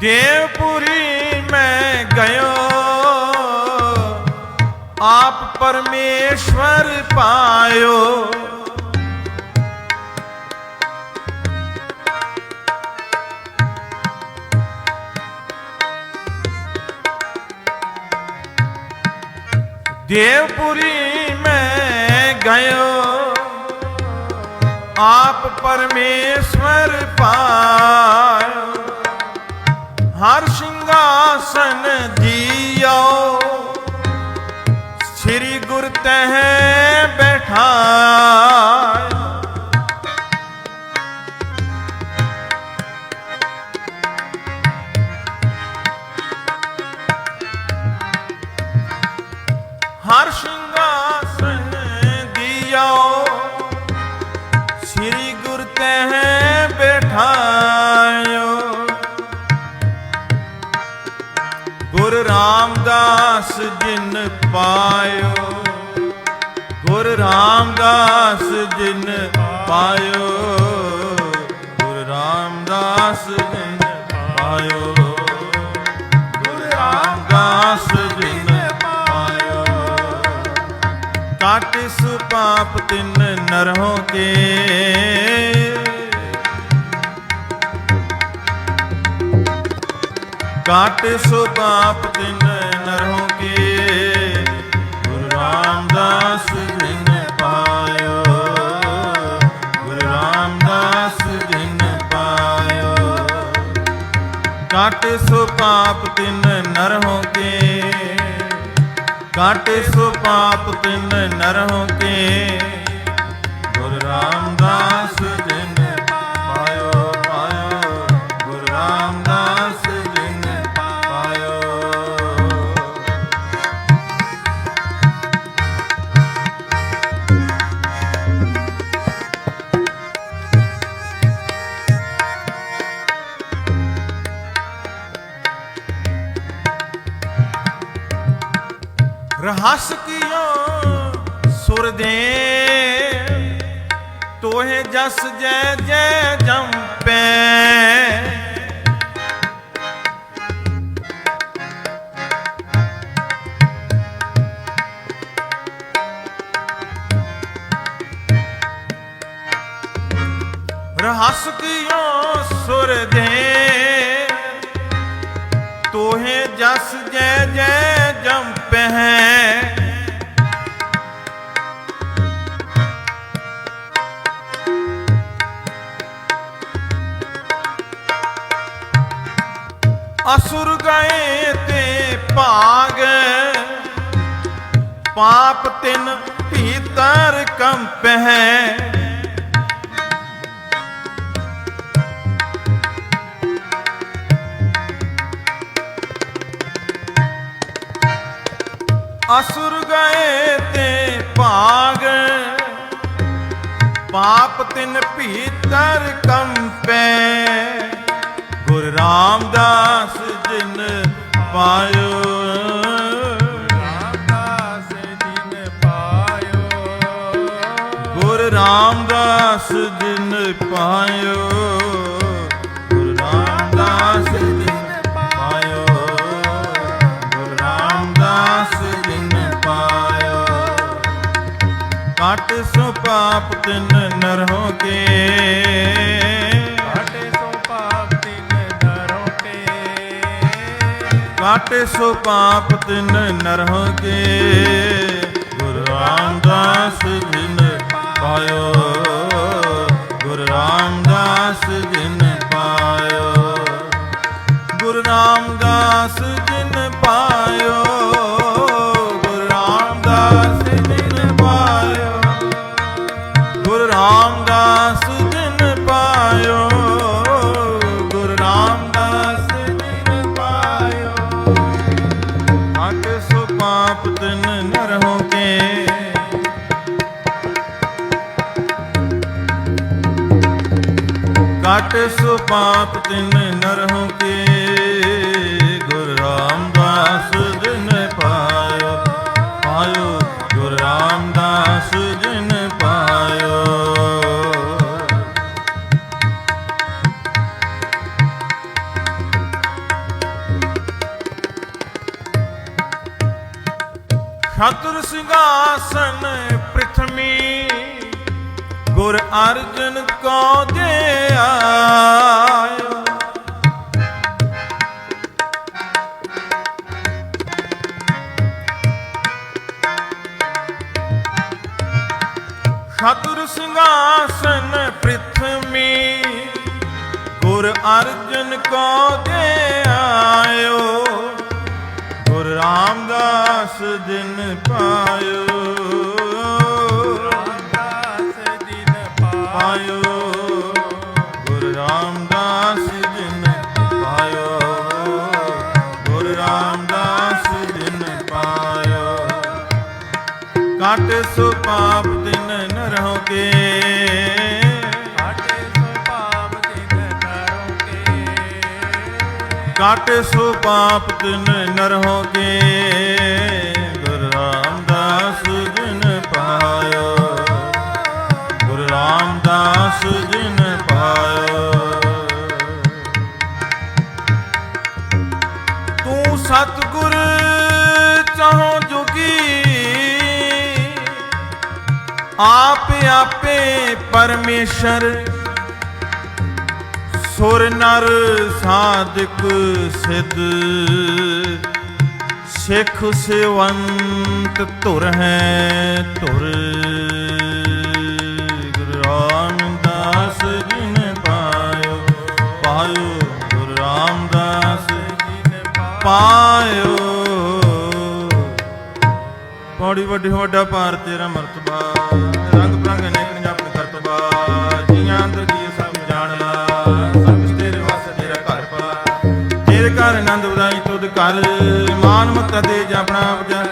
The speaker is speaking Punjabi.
देवपुरी में गयो। आप परमेश्वर पायो। देवपुरी में गयो। आप परमेश्वर पा ਹਰ ਸਿੰਘਾਸਨ ਜੀਓ। ਸ੍ਰੀ ਗੁਰ ਤਹ ਬੈਠਾਇ ਹਰ ਸਿੰਘਾਸਨ ਰਾਮਦਾਸ ਜਿਨ ਪਾਇਓ, ਗੁਰ ਰਾਮਦਾਸ ਜਿਨ ਪਾਇਓ, ਗੁਰ ਰਾਮਦਾਸ ਜਿਨ ਪਾਇਓ, ਗੁਰ ਰਾਮਦਾਸ ਜਿਨ ਪਾਇਓ। ਸੁ ਪਾਪ ਤਿਨ ਨਰਹੋਂ ਕੇ, ਕਾਟ ਸੁਪਾਪ ਤਿਨ ਨਰਹੋਂ ਕੇ ਗੁਰੂ ਰਾਮਦਾਸ ਜਿਨ ਪਾਇਓ, ਗੁਰੂ ਰਾਮਦਾਸ ਜਿਨ ਪਾਇਓ। ਕਾਟ ਸੁਪਾਪ ਤਿਨ ਨਰਹੋਂ ਕੇ ਕਾਟ ਸੁਪਾਪ ਤਿਨ ਨਰਹੋਂ ਕੇ, ਗੁਰੂ ਰਾਮਦਾਸ ਰਹੱਸ ਕੀਓ ਸੁਰ ਦੇ। ਤੋਹੇ ਜਸ ਜੈ ਜੈ ਜੰਪੈ ਰਹੱਸ ਕੀਓ ਸੁਰ ਦੇ। ਤੋਹੇ ਜਸ ਜੈ ਜੈ ਜੰਪੈ ਅਸੁਰ ਗਏ ਤੇ ਭਾਗ ਪਾਪ ਤਿਨ ਭੀਤਰ ਕੰਪੈ ਅਸੁਰ ਗਏ ਤੇ ਭਾਗ। ਪਾਪ ਤਿਨ ਭੀਤਰ ਕੰਪੈ। ਗੁਰ ਰਾਮਦਾਸ ਜਿਨ ਪਾਇਓ। ਰਾਮਦਾਸ ਜਿਨ ਪਾਇਓ। ਗੁਰ ਰਾਮਦਾਸ ਜਿਨ ਪਾਇਓ। ਕਾਟ ਸੋ ਪਾਪ ਤਿਨ ਨਰਹੋਂ ਕੇ। ਘਾਟੇ ਸੋ ਪਾਪ ਤਿਨ ਨਰੋਂ ਕੇ। ਕਾਟੇ ਸੋ ਪਾਪ ਤਿਨ ਨਰਹੁ ਕੇ। ਗੁਰੂ ਰਾਮਦਾਸ ਜਿਨ ਪਾਇਓ। ਗੁਰੂ ਰਾਮਦਾਸ ਜਿਨ ਪਾਇਓ। ਗੁਰੂ ਰਾਮਦਾਸ ਸੋ ਪਾਪ ਤਿਨ ਨਰਹੁ ਕੇ। ਗੁਰ ਰਾਮਦਾਸ ਜਿਨ ਪਾਇਓ ਪਾਇਓ। ਗੁਰ ਰਾਮਦਾਸ ਜਿਨ ਪਾਇਓ। ਖਤੁਰ ਸਿੰਘਾਸਨ ਪ੍ਰithmi ਗੁਰ ਅਰਜਨ ਕੋ ਦੇ ਗੁਰ ਅਰਜਨ ਕੋ ਦੇ ਆਇਓ, ਗੁਰ ਰਾਮਦਾਸ ਦਿਨ ਪਾਇਓ। ਰਾਮਦਾਸ ਦਿਨ ਪਾਇਓ ਪਾਇਓ ਗੁਰ ਰਾਮਦਾਸ ਦਿਨ ਪਾਇਓ। ਗੁਰ ਰਾਮਦਾਸ ਦਿਨ ਪਾਇਓ। ਕਾਟ ਸੋ ਪਾਪ ਤਿਨ ਕਾਟ ਸੋ ਪਾਪ ਤਿਨ ਨਰਹੁ ਕੇ ਗੁਰ ਰਾਮਦਾਸ ਦਿਨ ਪਾਇਓ। ਗੁਰੂ ਰਾਮਦਾਸ ਜਿਨ ਪਾਇਓ। ਤੂੰ ਸਤਿਗੁਰ ਚਾਹੋ ਜੁਗੀ, ਆਪ ਆਪੇ ਪਰਮੇਸ਼ਰ ਸੁਰ ਨਰ ਸਾਧਕ ਸਿੱਧ, ਸਿੱਖ ਸਿਵੰਤ ਧੁਰ ਹੈ ਧੁਰ। ਗੁਰੂ ਰਾਮਦਾਸ ਜੀ ਨੇ ਪਾਇਓ ਪਾਇਓ। ਗੁਰੂ ਰਾਮਦਾਸ ਜਿਨ ਪਾਇਓ। ਪੌੜੀ ਵੱਡੀ, ਵੱਡਾ ਭਾਰ ਤੇਰਾ ਮਰਤਬਾ। ਰੰਗ ਪ੍ਰੰਗ ਅਨੇਕ ਨੇ ਆਪਣੇ ਉਦਾਈ ਮਾਨ ਮਤ ਦੇ ਜਪਣਾ ਵਜਨ